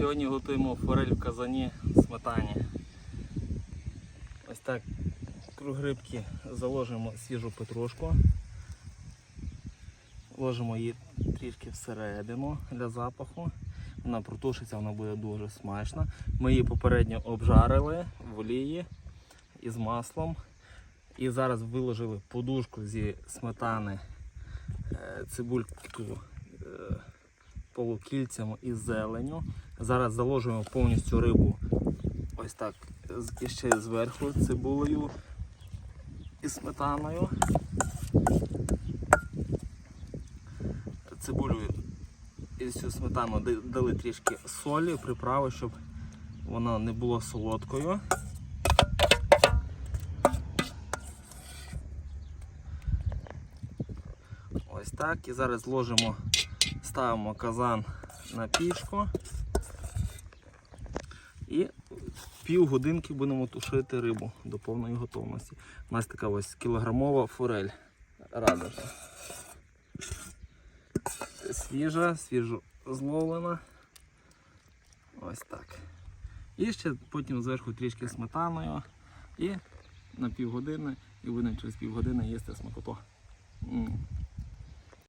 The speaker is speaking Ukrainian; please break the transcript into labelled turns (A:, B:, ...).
A: Сьогодні готуємо форель в казані сметані. Ось так круг рибки заложимо свіжу петрушку. Ложимо її трішки всередину для запаху. Вона протушиться, вона буде дуже смачна. Ми її попередньо обжарили в олії із маслом. І зараз виложили подушку зі сметани, е, цибульку полукільцями і зеленю. Зараз заложуємо повністю рибу ось так і ще зверху цибулею і сметаною. Цибулю і цю сметану дали трішки солі, приправи, щоб вона не була солодкою. Ось так. І зараз зложимо, ставимо казан на пічку. І півгодинки будемо тушити рибу до повної готовності. У нас така ось кілограмова форель. Радужна. Свіжа, свіжо зловлена. Ось так. І ще потім зверху трішки сметаною. І на півгодини, і будемо через півгодини їсти смакоту. М.